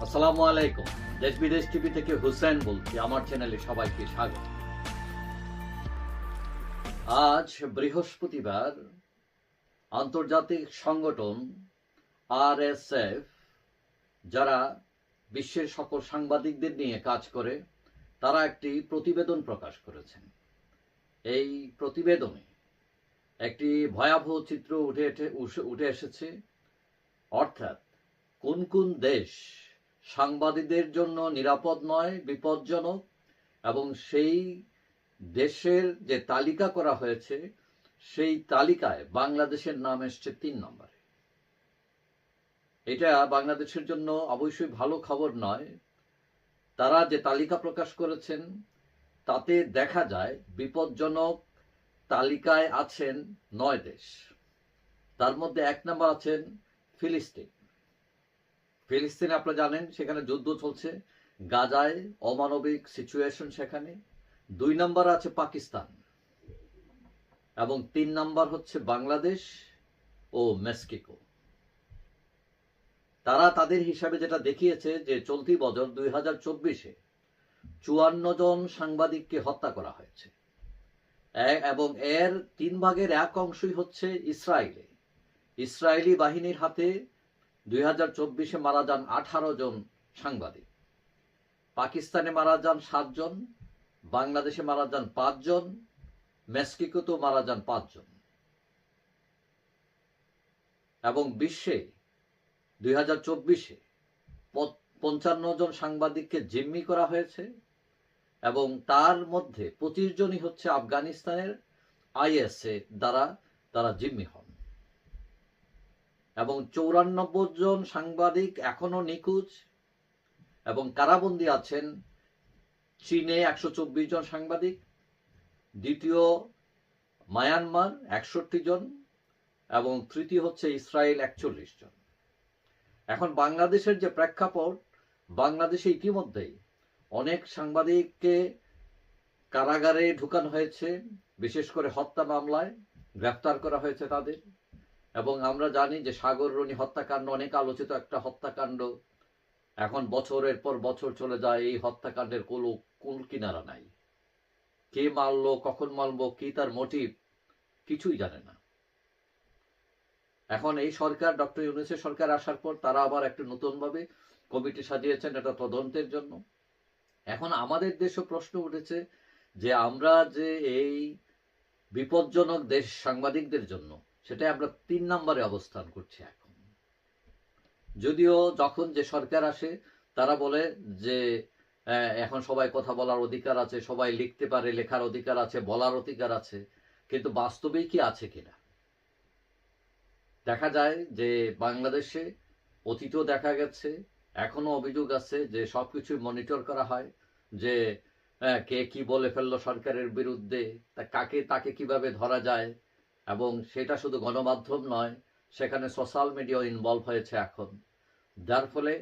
আসসালামু আলাইকুম। দেশ বিদেশ টিভি থেকে হুসেন বলছি, আমার চ্যানেলে সবাইকে স্বাগত। আজ বৃহস্পতিবার আন্তর্জাতিক সংগঠন আরএসএফ, যারা বিশ্বের সকল সাংবাদিকদের নিয়ে কাজ করে, তারা একটি প্রতিবেদন প্রকাশ করেছেন। এই প্রতিবেদনে একটি ভয়াবহ চিত্র উঠে উঠে- উঠে এসেছে। অর্থাৎ কোন কোন দেশ সাংবাদিকদের জন্য নিরাপদ নয়, বিপজ্জনক, এবং সেই দেশের যে তালিকা করা হয়েছে, সেই তালিকায় বাংলাদেশের নাম এসছে তিন নম্বরে। এটা বাংলাদেশের জন্য অবশ্যই ভালো খবর নয়। তারা যে তালিকা প্রকাশ করেছেন, তাতে দেখা যায় বিপজ্জনক তালিকায় আছেন নয় দেশ। তার মধ্যে এক নম্বর আছেন ফিলিস্তিন। ফিলিস্তিনে আপনারা জানেন, সেখানে যুদ্ধ চলছে। গাজায় অমানবিক সিচুয়েশন সেখানে। দুই নম্বর আছে পাকিস্তান এবং তিন নম্বর হচ্ছে বাংলাদেশ ও মেক্সিকো। তারা তাদের হিসাবে যেটা দেখিয়েছে যে চলতি বছর দুই হাজার চব্বিশে চুয়ান্ন জন সাংবাদিককে হত্যা করা হয়েছে। এবং এর তিন ভাগের এক অংশই হচ্ছে ইসরায়েলে। ইসরায়েলি বাহিনীর হাতে দুই মারা যান আঠারো জন সাংবাদিক। পাকিস্তানে মারা যান সাতজন বাংলাদেশে মারা যান পাঁচজন মেক্সিকোতেও মারা যান পাঁচজন এবং বিশ্বে দুই হাজার চব্বিশে পঞ্চান্ন জন সাংবাদিককে জিম্মি করা হয়েছে এবং তার মধ্যে পঁচিশ জনই হচ্ছে আফগানিস্তানের আইএসএ দ্বারা তারা জিম্মি হন। এবং চৌরানব্বই জন সাংবাদিক এখনও নিখোঁজ এবং কারাবন্দী আছেন চীনে একশো চব্বিশ জন সাংবাদিক, দ্বিতীয় মায়ানমার একষট্টি জন এবং তৃতীয় হচ্ছে ইসরায়েল একচল্লিশ জন। এখন বাংলাদেশের যে প্রেক্ষাপট, বাংলাদেশে ইতিমধ্যেই অনেক সাংবাদিককে কারাগারে ঢুকানো হয়েছে, বিশেষ করে হত্যা মামলায় গ্রেফতার করা হয়েছে তাদের। এবং আমরা জানি যে সাগর রনি হত্যাকাণ্ড, অনেক আলোচিত একটা হত্যাকাণ্ড। এখন বছরের পর বছর চলে যায়, এই হত্যাকাণ্ডের কোনো কুল কিনারা নাই। কে মারলো, কখন মারলো, কি তার মোটিভ কিছুই জানে না। এখন এই সরকার, ডক্টর ইউনুসের সরকার আসার পর তারা আবার একটা নতুনভাবে কমিটি সাজিয়েছেন এটা তদন্তের জন্য। এখন আমাদের দেশে প্রশ্ন উঠেছে যে আমরা যে এই বিপজ্জনক দেশ সাংবাদিকদের জন্য সেটাই আমরা তিন নম্বরে অবস্থান করছি এখন। যদিও যখন যে সরকার আসে, তারা বলে যে এখন সবাই কথা বলার অধিকার আছে, সবাই লিখতে পারে, লেখার অধিকার আছে, বলার অধিকার আছে, কিন্তু বাস্তবেই কি আছে কিনা? দেখা যায় যে বাংলাদেশে অতীতেও দেখা গেছে, এখনও অভিযোগ আছে যে সবকিছু মনিটর করা হয়, যে কে কি বলে ফেলল সরকারের বিরুদ্ধে, তা কাকে, তাকে কীভাবে ধরা যায় এবং সেটা শুধু গণমাধ্যম নয়, সেখানে সোশ্যাল মিডিয়া ইনভলভ হয়েছে এখন। যার ফলে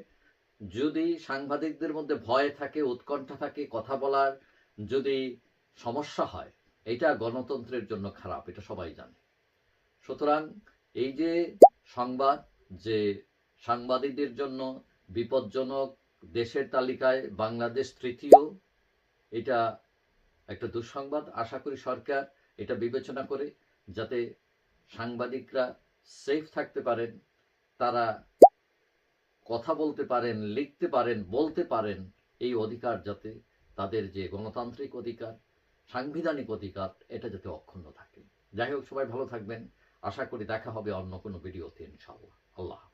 যদি সাংবাদিকদের মধ্যে ভয় থাকে, উৎকণ্ঠা থাকে, কথা বলার যদি সমস্যা হয়, এটা গণতন্ত্রের জন্য খারাপ, এটা সবাই জানে। সুতরাং এই যে সংবাদ যে সাংবাদিকদের জন্য বিপজ্জনক দেশের তালিকায় বাংলাদেশ তৃতীয়, এটা একটা দুঃসংবাদ। আশা করি সরকার এটা বিবেচনা করে যাতে সাংবাদিকরা সেফ থাকতে পারেন, তারা কথা বলতে পারেন, লিখতে পারেন, বলতে পারেন, এই অধিকার যাতে তাদের যে গণতান্ত্রিক অধিকার, সাংবিধানিক অধিকার, এটা যাতে অক্ষুণ্ণ থাকে। যাই হোক, সবাই ভালো থাকবেন। আশা করি দেখা হবে অন্য কোনো ভিডিওতে ইনশাআল্লাহ। আল্লাহ